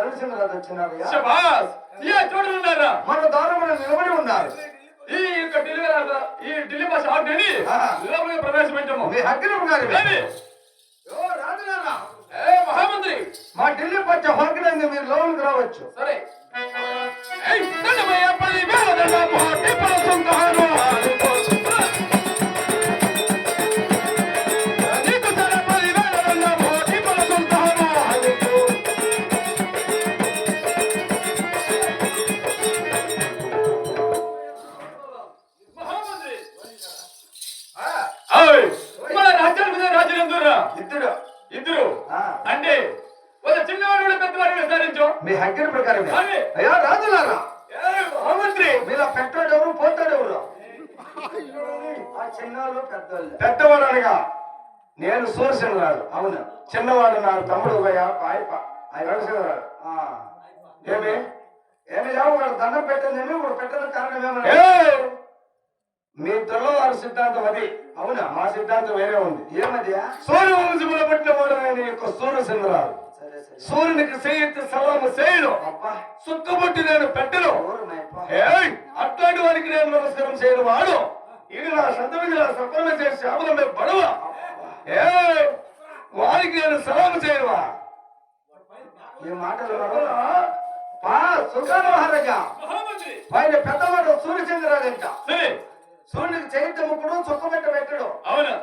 సూర్యచంద్రరాజు ధనుసింహరాజు ఏమి? ఏమి లేవు వాడు దండం పెట్టిందేమి? వాడు పెట్టిన కారణం ఏమన్నా మీ తెల్లవారి సిద్ధాంతం అది. అవునా? మా సిద్ధాంతం వేరే ఉంది. ఏమది? సూర్య వంశములో పుట్టిన వాడు నేను యొక్క సూర్యచంద్రరాజు సూర్యునికి చేయెత్తి సలాము అబ్బా. సుక్కబుట్టి నేను పెట్టను. అట్లాంటి వారికి నేను నమస్కారం చేయను. వాడు ఇది నా సంతమిది నా సఫలమే చేసి శ్యామల మీద బడవ ఏయ్! వారికి నేను సలాము చేయనువా ఈ మాటలు మహామంత్రి ఆయన పెద్దవాడు సూర్యచంద్రరాజు అంట సరే. సూర్యునికి చైత్య ముక్కుడు చుక్కబెట్ట పెట్టడు అవునా.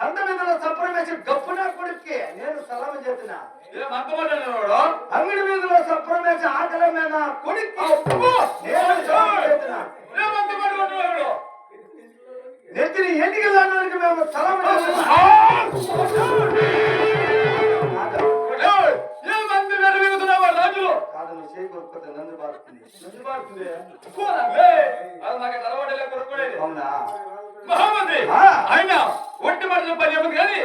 సంత మీద సప్రం వేసి గప్పున కొడుక్కి నేను సలాం వాడు అంగడి వీధిలో సప్రం వేసి ఆకలి మీద కొడుక్కి నేను నెత్తిని ఎన్నిక దానికి మేము సలాం చేస్తున్నా మహామంత్రి. ఆయన ఒట్టి మాటలు పని చెప్పదు కానీ.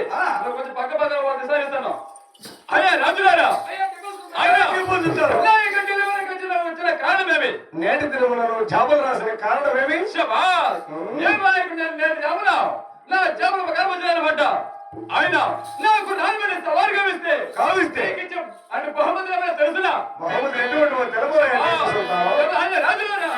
కొంచెం పక్క పక్క వాడిని విసారిస్తాను అయ్యా రాజులారా! వచ్చిన కారణమేమి? నేటి తిరుమలలో జాబులు రాసిన కారణం ఏమి శబాష్. ఏం నాయకుడు నేను నేను జామునా నా జాముల ప్రకారం వచ్చినానమాట ఆయన నాకు నాలుగు సవాలుగా ఇస్తే కావిస్తే అంటే బహుమతి తెలుసునా? మహమ్మద్ ఎటువంటి ఆ, ఆయన రాజులారా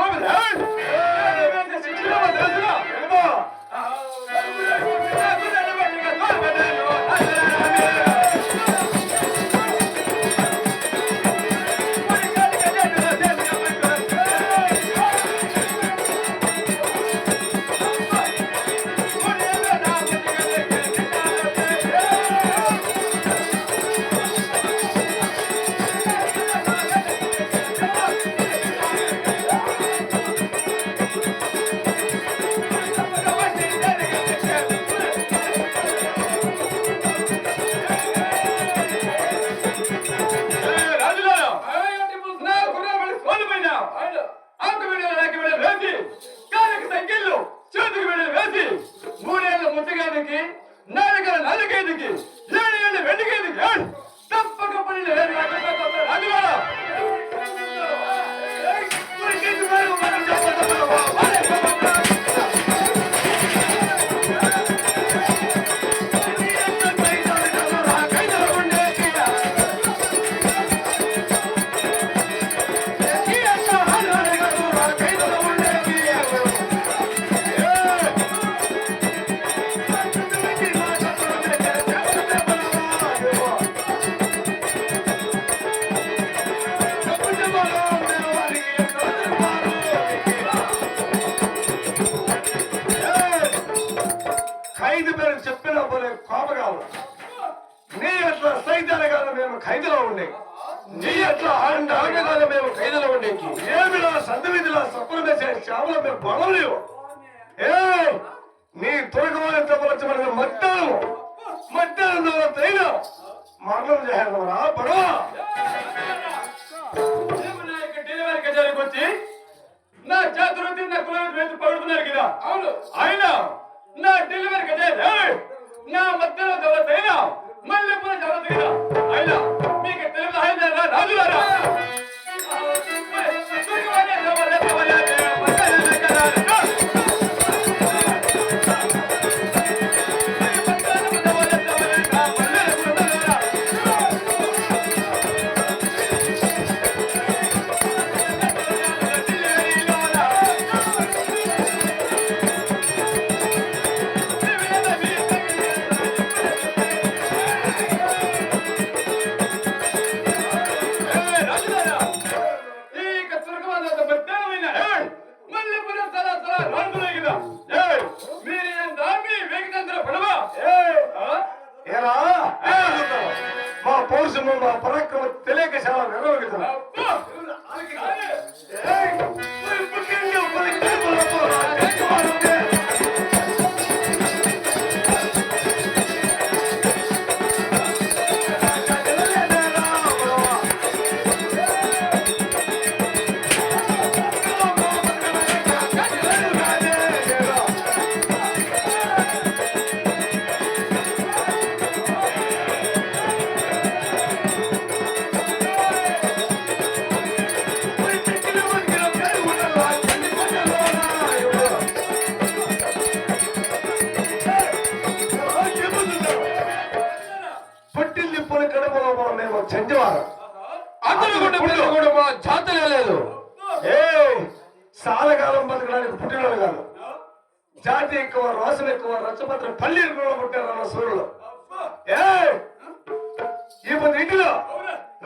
Women, అర్లం చేయాలరా బడా వచ్చి నా చేతులు నా కులం వేసి పడుతున్నారు కదా. అవును. ఆయన నా డెలివరీ కదా నా మధ్యలో దొరకైనా మళ్ళీ కూడా జరుగుతుంది కదా అయినా మీకు తెలియదు ఆయన రాజులారా.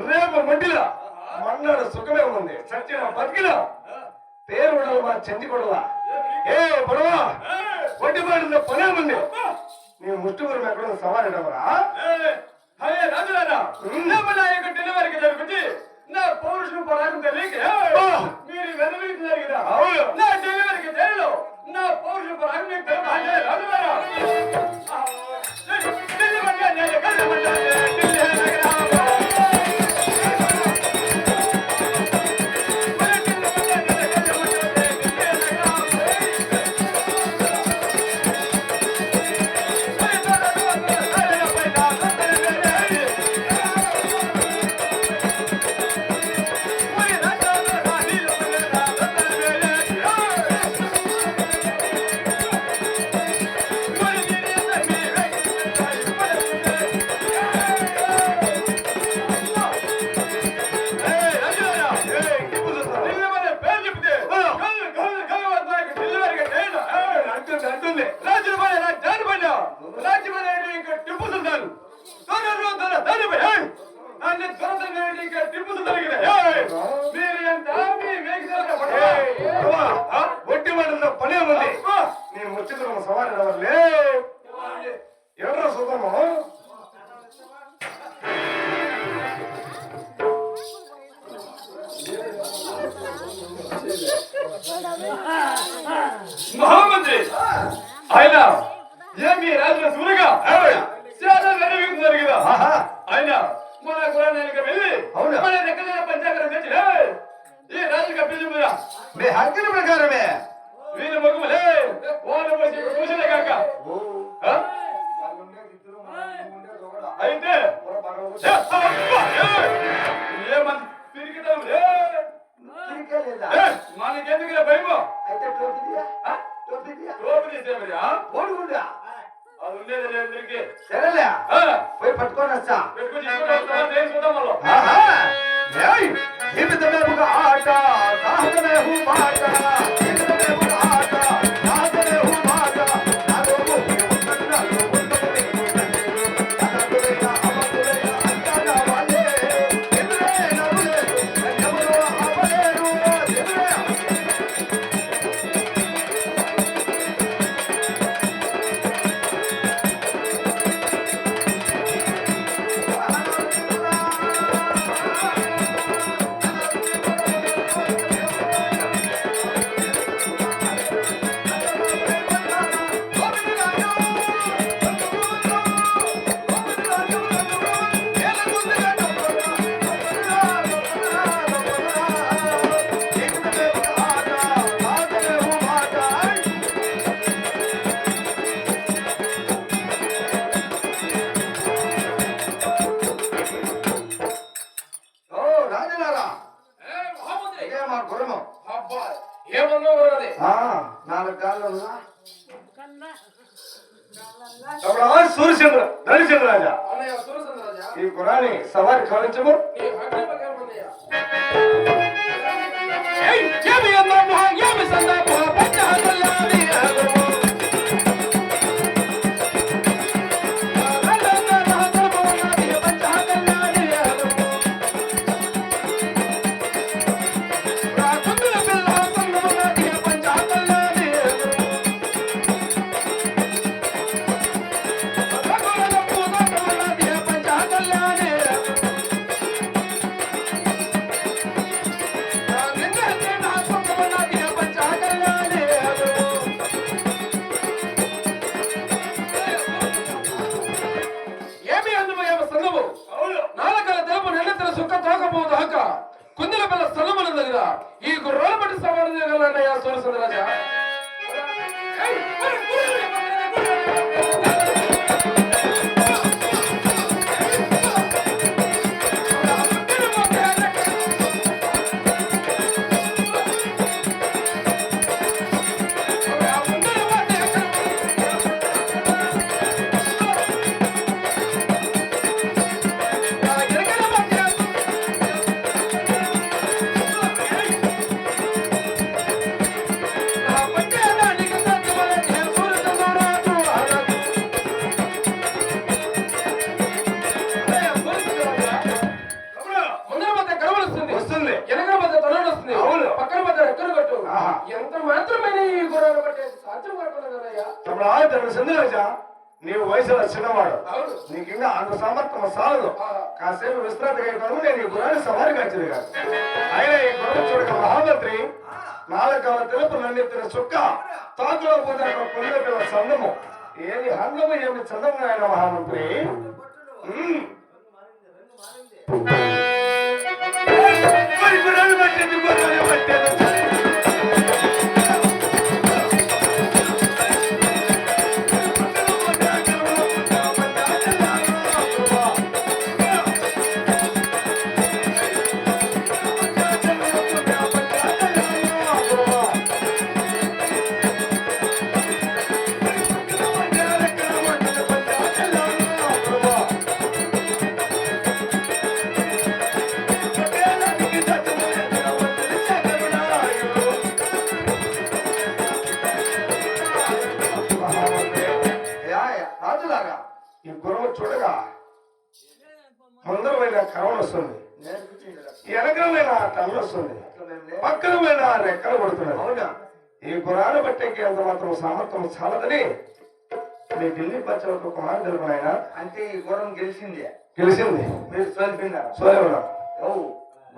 రేపు మండిలా మన్నాడు సుఖమే ఉంది సత్యం బతికిలా పేరు మా చెంది కొడవా ఏ పడవా వడ్డి మాటలో పనే ఉంది నీ ముట్టు గురు ఎక్కడ సవాలు ఇడవరా అయ్యే రాజులారా యొక్క డెలివరీకి నా పౌరుషు పరాకం మీరు నా డెలివరీకి తెలియదు నా పౌరుషు పరాకం మీకు తెలియదు Amen. తమ్ముడా సూర్యచంద్ర ధరిచంద్ర రాజా ఈ గురాన్ని సవారి అన్నయ్య ఏమి అన్నాము నీవు వయసులో చిన్నవాడు. నీకు ఇంకా అంత సామర్థ్యం సాలదు కాసేపు విశ్రాంతిగా కనుక నేను ఈ గురాన్ని సవారి కాల్చింది కాదు. అయినా ఈ గురం చూడక మహామంత్రి నాలుగు తెలుపు నన్నెత్తిన చుక్క తాకులో పోతే పొందే పిల్ల సందము ఏది హంగము ఏమి చందము ఆయన మహామంత్రి? పట్టేది, పట్టేది. సామర్థ్యం చాలదని మీ ఢిల్లీ పచ్చలకు కుమార్ తెలుపు ఆయన అంటే ఈ గుర్రం గెలిచింది. గెలిచింది. మీరు సోల్పినారు సోలేవుడా ఓ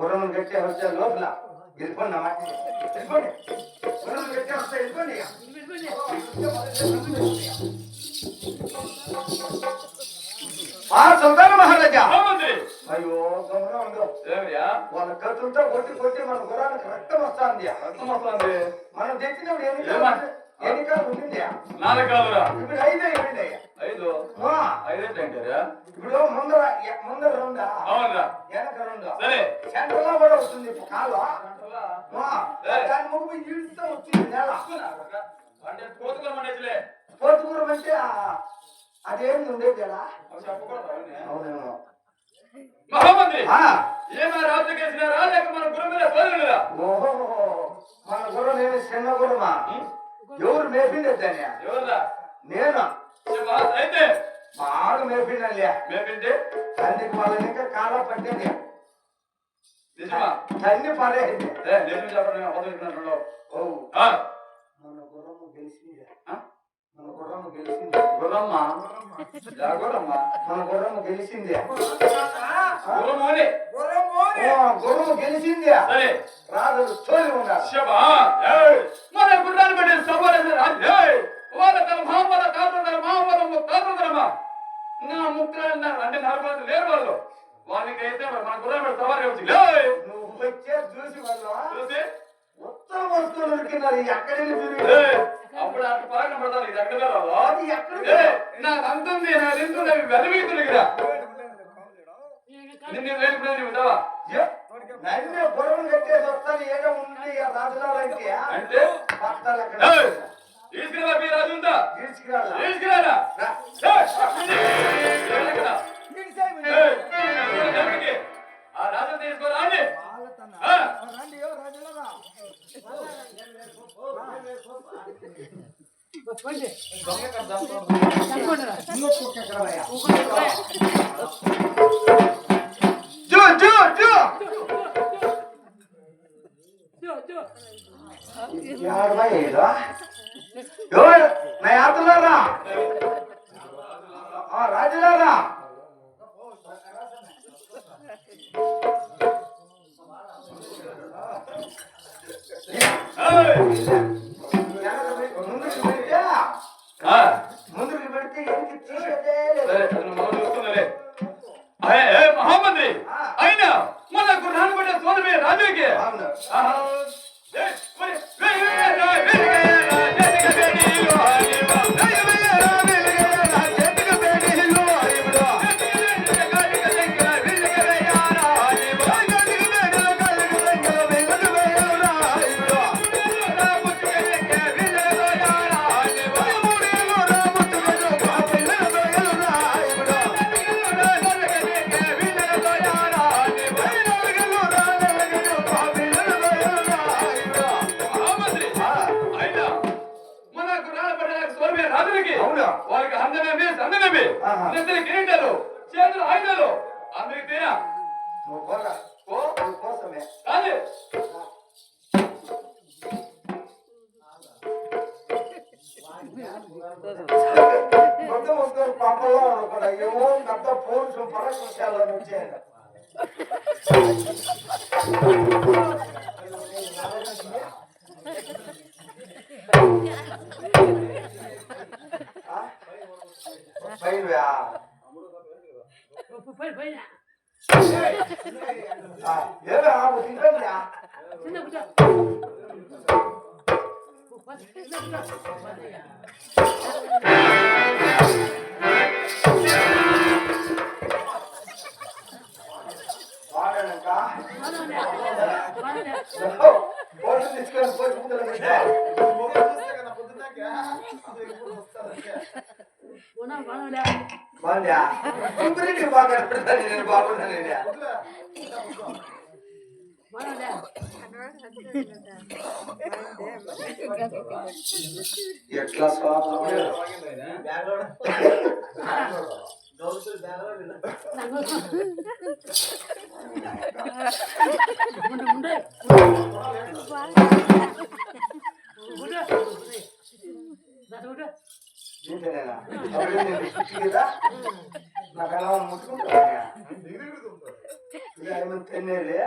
గుర్రం గట్టి వచ్చే లోపల. వెళ్ళిపోండి అమ్మా వెళ్ళిపోండి. గుర్రం గట్టి వస్తే వెళ్ళిపోండి. ఆ సుల్తాన్ మహారాజా. అయ్యో గమనం ఏమయ్యా వాళ్ళ కత్తులతో కొట్టి కొట్టి మన గుర్రానికి రక్తం వస్తుంది. అర్థం వస్తుంది. మనం తెచ్చినప్పుడు ఏమా? ఎన్ని కాలు ఉండింది నాలుగు ఇప్పుడు ఐదు అయ్యా ఐదు. అంటారా? ఇప్పుడు ముందర ముందర రెండా? అవునరా. వెనక రెండు? సరే. కూడా వస్తుంది ఇప్పుడు కాలు దాని ముగ్గు ఈడుస్తూ వచ్చింది నేల. అంటే పోతుకూరం ఉండేది ఎలా? అవునేమో. మహామంత్రి! కేసినారా? లేక మన గురు మీద సోదరుడురా ఓహో మన గుర్రం నేను చిన్న గుర్రమా? ఎవరు మేపిండే దాన్ని నేను? మా ఆడు మేపిండే తల్లికి వాళ్ళని ఇంకా కాలా పట్టేది. ఏ నిజం చెప్పండి మన గుర్రము గెలిచింది? మన గుర్రము గెలిచింది. గుర్రమ్మ యా గుర్రమ్మ మన గుర్రము గెలిచింది. గుర్రమోని ఓ, గుర్రము గెలిచింది. సరే. రాజు చోలి ఉన్నారు. శబా ఏయ్. మన గుర్రాన్ని బట్టి సవాలు రాజు ఏయ్. వాళ్ళ తమ మహామల కాదుదర మహామలం కాదుదరమా నా ముక్కలు అంటే నరపాలు లేరు వాళ్ళు. వాళ్ళకైతే మన గుర్రాన్ని బట్టి సవాలు వచ్చి ఏయ్. నువ్వు వచ్చే చూసి వాళ్ళు చూసి? ఉత్తర వస్తువులు ఉరికినారు ఎక్కడి ఏయ్. అప్పుడు అటు పరాకం పడతాను ఇది ఎక్కడ రావు? అది ఎక్కడ ఏయ్ నాకు అంతుంది నా నింతుంది అవి వెలవీతులు ఇక్కడ నిన్ను వేలుకునే నువ్వు ఉంటావా? నన్ను గుర్రం కట్టేసి వస్తాను ఏదో ఉంది ఆ రాజులాలంటే అంటే? తీసుకురా మీ రాజు ఉందా? తీసుకురాలా తీసుకురారా జో జో జో ಯಾರ నువ్వు పోరా ఓ నువ్వు కోసమే కాదు. మొత్తం వస్తారు పాపలో అనుకున్నా ఏమో పెద్ద పోలీసు పరకృత్యాలను వచ్చాయి పైన. 얘들아 뭐 진짜냐? 진짜 బాగున్నాను ఎట్లా స్వాతం ఏంటనేనా అప్పుడు నేను పిచ్చి కదా నాకు ఎలా ముట్టుకుంటా ఏమైనా తినేలే